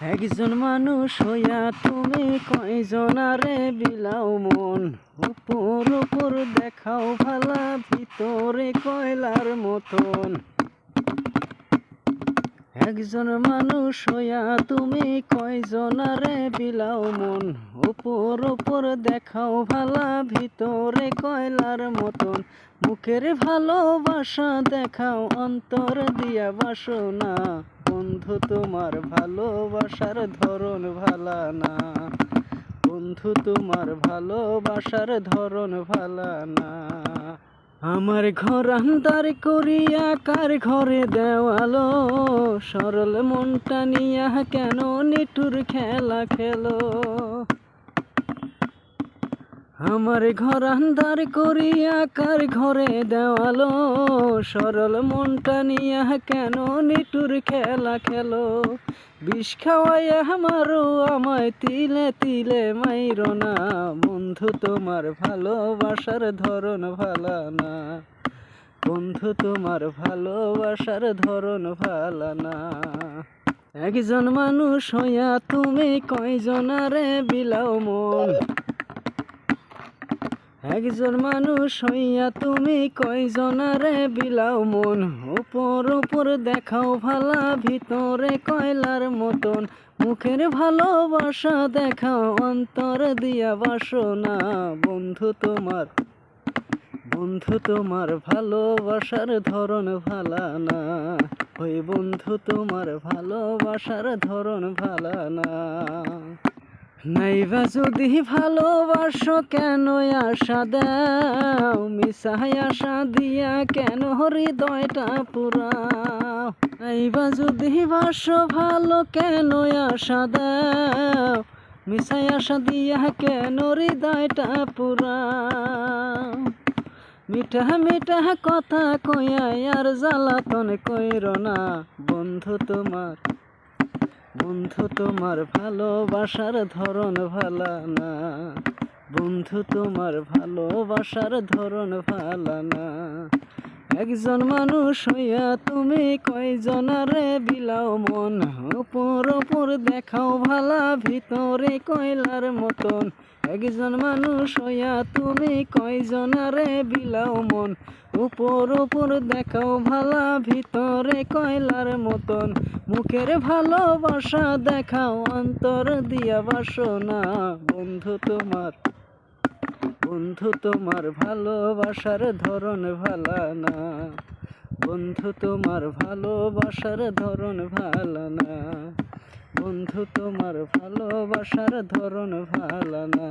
একজন মানুষ হইয়া তুমি কয়জনারে বিলাও মন? উপর উপর দেখাও ভালা, ভিতরে কয়লার মতন। একজন মানুষ হইয়া তুমি কয়জনারে বিলাও মন? উপর উপর দেখাও ভালা, ভিতরে কয়লার মতন। মুখের ভালোবাসা দেখাও, অন্তর দিয়া বাসনা। বন্ধু, তোমার ভালোবাসার ধরন ভালা না। বন্ধু, তোমার ভালোবাসার ধরন ভালা না। আমার ঘর আন্দার করিয়া কার ঘরে দেওয়ালো? সরল মনটা নিয়া কেন নিটুর খেলা খেলো? আমার ঘর করিয়া কার ঘরে দেওয়ালো। সরল মনটা নিয়া কেন নিটুর খেলা খেলো? বিষ খাওয়াইয়া আমারও আমায় তিলে তিলে মাইরো না। বন্ধু, তোমার ভালোবাসার ধরন ভালা না। বন্ধু, তোমার ভালোবাসার ধরন ভালা না। একজন মানুষ হইয়া তুমি কয়জনারে বিলাও মন? একজন মানুষ হইয়া তুমি কয়জনারে বিলাও মন? উপর উপর দেখাও ভালা, ভিতরে কয়লার মতন। মুখের ভালোবাসা দেখাও, অন্তর দিয়া বাসনা। বন্ধু তোমার বন্ধু তোমার ভালোবাসার ধরন ভালা না। ওই বন্ধু তোমার ভালোবাসার ধরন ভালা না। নাইবা যদি ভালোবাসো, কেন আশা দাও? মিশাই আশা দিয়া কেন হৃদয়টা পুরাও? নাইবা যদি বাসো ভালো কেন আশা দাও? মিশাই আশা দিয়া কেন হৃদয়টা পুরাও? মিঠা মিঠা কথা কয়া আর জ্বালাতন কইর না, বন্ধু তোমার বন্ধু, তোমার ভালোবাসার ধরন ভালা না। বন্ধু, তোমার ভালোবাসার ধরন ভালা না। একজন মানুষ হইয়া তুমি কয়জনারে বিলাও মন? উপর উপর দেখাও ভালা, ভিতরে কয়লার মতন। একজন মানুষ হইয়া তুমি কয়জনারে বিলাও মন? উপর উপর দেখাও ভালা, ভিতরে কয়লার মতন। মুখের ভালোবাসা দেখাও, অন্তর দিয়া বাসনা। বন্ধু তোমার বন্ধু তোমার ভালোবাসার ধরন ভালা না। বন্ধু তোমার ভালোবাসার ধরন ভালা না। বন্ধু তোমার ভালোবাসার ধরন ভালা না।